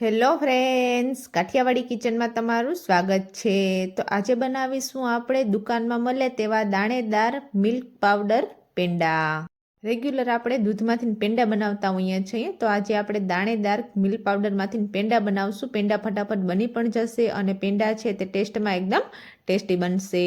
Hello friends, Kathiawadi કિચનમાં તમારું સ્વાગત છે. તો આજે બનાવીશું આપણે દુકાનમાં મળે તેવા દાણેદાર મિલ્ક પાવડર પેંડા. રેગ્યુલર આપણે દૂધમાંથી પેંડા બનાવતા હોઈએ છીએ, તો આજે આપણે દાણેદાર મિલ્ક પાવડરમાંથી પેંડા બનાવશું. પેંડા ફટાફટ બની પણ જશે અને પેંડા છે તે ટેસ્ટમાં એકદમ ટેસ્ટી બનશે.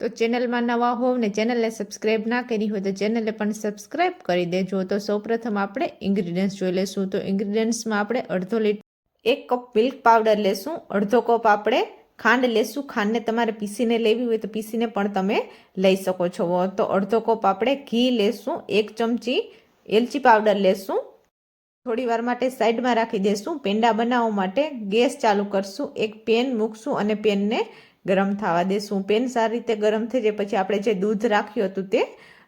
તો ચેનલમાં નવા હોવ ને ચેનલને સબસ્ક્રાઈબ ના કરી હોય તો ચેનલને પણ સબસ્ક્રાઈબ કરી દેજો. તો સૌપ્રથમ આપણે ઇન્ગ્રીડિયન્ટ્સ જોઈ લેશું તો ઇન્ગ્રીડિયન્ટ્સમાં આપણે અડધો લીટર એક કપ મિલ્ક પાવડર લેશું. અડધો કપ આપણે ખાંડ લેશું. ખાંડને તમારે પીસીને લેવી હોય તો પીસીને પણ તમે લઈ શકો છો. તો અડધો કપ આપણે ઘી લેશું. એક ચમચી એલચી પાવડર લેશું. થોડી વાર માટે સાઈડમાં રાખી દેશું. પેંડા બનાવવા માટે ગેસ ચાલુ કરશું. એક પેન મૂકશું અને પેનને ગરમ થવા દેશું. પેન સારી રીતે ગરમ થઈ જાય પછી આપણે જે દૂધ રાખ્યું હતું તે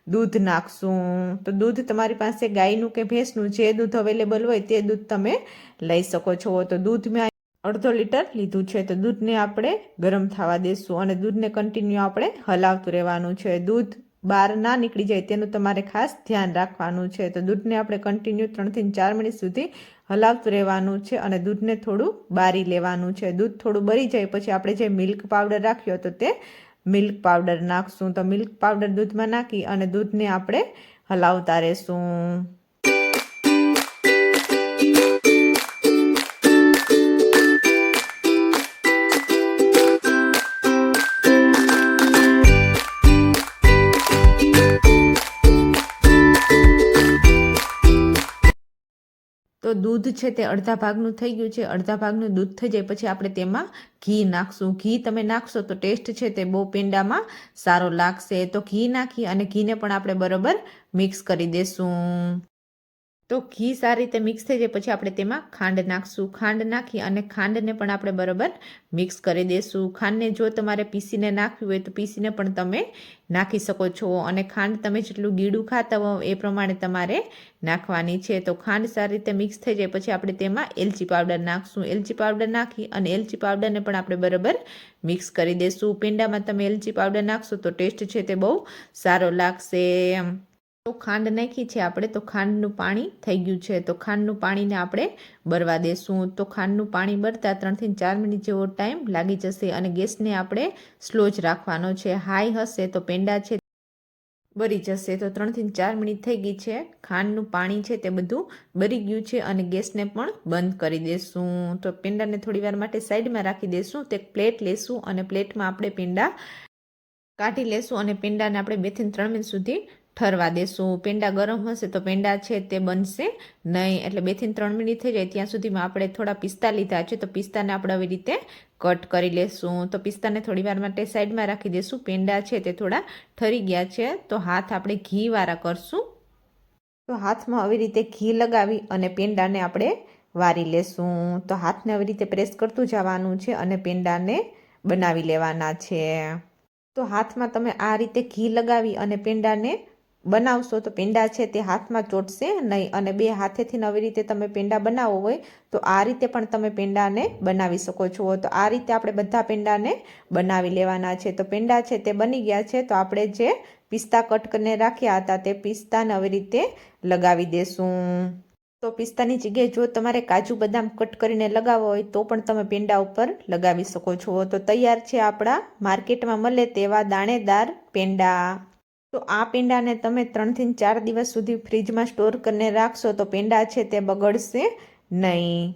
દૂધ નાખશું. તો દૂધ તમારી પાસે ગાયનું કે ભેંસનું જે દૂધ અવેલેબલ હોય તે દૂધ તમે લઈ શકો છો. તો દૂધ મેં અડધો લીટર લીધું છે. તો દૂધને આપણે ગરમ થવા દેશું અને દૂધને કન્ટિન્યુ આપણે હલાવતું રહેવાનું છે. દૂધ બહાર ના નીકળી જાય તેનું તમારે ખાસ ધ્યાન રાખવાનું છે. તો દૂધને આપણે કન્ટિન્યુ ત્રણથી ચાર મિનિટ સુધી હલાવતું રહેવાનું છે અને દૂધને થોડું બારી લેવાનું છે. દૂધ થોડું બળી જાય પછી આપણે જે મિલ્ક પાવડર રાખ્યો હતો તે મિલ્ક પાવડર નાખશું. તો મિલ્ક પાવડર દૂધમાં નાખી અને દૂધને આપણે હલાવતા રહેશું. તો દૂધ છે તે અડધા ભાગનું થઈ ગયું છે. અડધા ભાગનું દૂધ થઈ જાય પછી આપણે તેમાં ઘી નાખશું. ઘી તમે નાખશો તો ટેસ્ટ છે તે બહુ પેંડામાં સારો લાગશે. તો ઘી નાખી અને ઘીને પણ આપણે બરોબર મિક્સ કરી દેશું. તો ઘી સારી રીતે મિક્સ થઈ જાય, પછી આપણે તેમાં ખાંડ નાખશું. ખાંડ નાખી અને ખાંડને પણ આપણે બરોબર મિક્સ કરી દઈશું ખાંડને જો તમારે પીસીને નાખવી હોય તો પીસીને પણ તમે નાખી શકો છો. અને ખાંડ તમે જેટલું ગીડું ખાતા હો એ પ્રમાણે તમારે નાખવાની છે. તો ખાંડ સારી રીતે મિક્સ થઈ જાય, પછી આપણે તેમાં એલચી પાવડર નાખશું. એલચી પાવડર નાખી અને એલચી પાવડરને પણ આપણે બરોબર મિક્સ કરી દઈશું પેંડામાં તમે એલચી પાવડર નાખશો તો ટેસ્ટ છે તે બહુ સારો લાગશે. તો ખાંડ નાખી છે આપણે, તો ખાંડનું પાણી થઈ ગયું છે. તો ખાંડનું પાણીને આપણે બરવા દેશું. તો ખાંડનું પાણી બરતા ત્રણથી ચાર મિનિટ જેવો ટાઈમ લાગી જશે અને ગેસને આપણે સ્લો જ રાખવાનો છે. હાઈ હશે તો પેંડા છે બરી જશે. તો ત્રણથી ચાર મિનિટ થઈ ગઈ છે. ખાંડનું પાણી છે તે બધું બરી ગયું છે અને ગેસને પણ બંધ કરી દેશું. તો પેંડાને થોડી વાર માટે સાઈડમાં રાખી દેશું. તે પ્લેટ લેશું અને પ્લેટમાં આપણે પેંડા કાઢી લેશું અને પેંડાને આપણે બેથી ત્રણ મિનિટ સુધી ઠરવા દેશું. પેંડા ગરમ હશે તો પેંડા છે તે બનશે. નહીં, એટલે બેથી ત્રણ મિનિટ થઈ જાય ત્યાં સુધીમાં આપણે થોડા પિસ્તા લીધા છે તો પિસ્તાને આપણે આવી રીતે કટ કરી લેશું. તો પિસ્તાને થોડી વાર માટે સાઈડમાં રાખી દઈશું પેંડા છે તે થોડા ઠરી ગયા છે તો હાથ આપણે ઘીવાળા કરશું. તો હાથમાં આવી રીતે ઘી લગાવી અને પેંડાને આપણે વારી લેશું. તો હાથને આવી રીતે પ્રેસ કરતું જવાનું છે અને પેંડાને બનાવી લેવાના છે. તો હાથમાં તમે આ રીતે ઘી લગાવી અને પેંડાને બનાવશો તો પેંડા છે તે હાથમાં ચોટશે નહીં અને બે હાથેથી નવી રીતે તમે પેંડા બનાવવો હોય તો આ રીતે પણ તમે પેંડાને બનાવી શકો છો. તો આ રીતે આપણે બધા પેંડાને બનાવી લેવાના છે. તો પેંડા છે તે બની ગયા છે. તો આપણે જે પિસ્તા કટ કરીને રાખ્યા હતા તે પિસ્તાને આવી રીતે લગાવી દેશું. તો પિસ્તાની જગ્યાએ જો તમારે કાજુ બદામ કટ કરીને લગાવવા હોય તો પણ તમે પેંડા ઉપર લગાવી શકો છો. તો તૈયાર છે આપણા માર્કેટમાં મળે તેવા દાણેદાર પેંડા. તો આ પેંડાને તમે ત્રણથી ચાર દિવસ સુધી ફ્રીજમાં સ્ટોર કરીને રાખશો તો પેંડા છે તે બગડશે નહીં.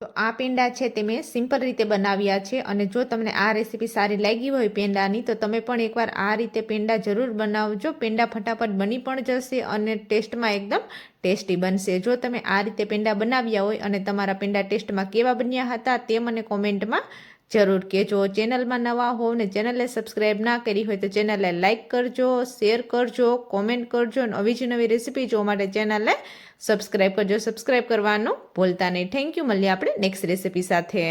તો આ પેંડા છે તે મેં સિમ્પલ રીતે બનાવ્યા છે અને જો તમને આ રેસીપી સારી લાગી હોય પેંડાની તો તમે પણ એકવાર આ રીતે પેંડા જરૂર બનાવજો. પેંડા ફટાફટ બની પણ જશે અને ટેસ્ટમાં એકદમ ટેસ્ટી બનશે. જો તમે આ રીતે પેંડા બનાવ્યા હોય અને તમારા પેંડા ટેસ્ટમાં કેવા બન્યા હતા તે મને કોમેન્ટમાં જરૂર કહેજો. ચેનલમાં નવા હોવ ને ચેનલને સબસ્ક્રાઈબ ના કરી હોય તો ચેનલને લાઇક કરજો શેર કરજો કોમેન્ટ કરજો અને અવીજી નવી રેસીપી જોવા માટે ચેનલને સબસ્ક્રાઈબ કરજો. સબસ્ક્રાઈબ કરવાનું ભૂલતા નહીં. થેન્ક યુ મળીએ આપણે નેક્સ્ટ રેસીપી સાથે.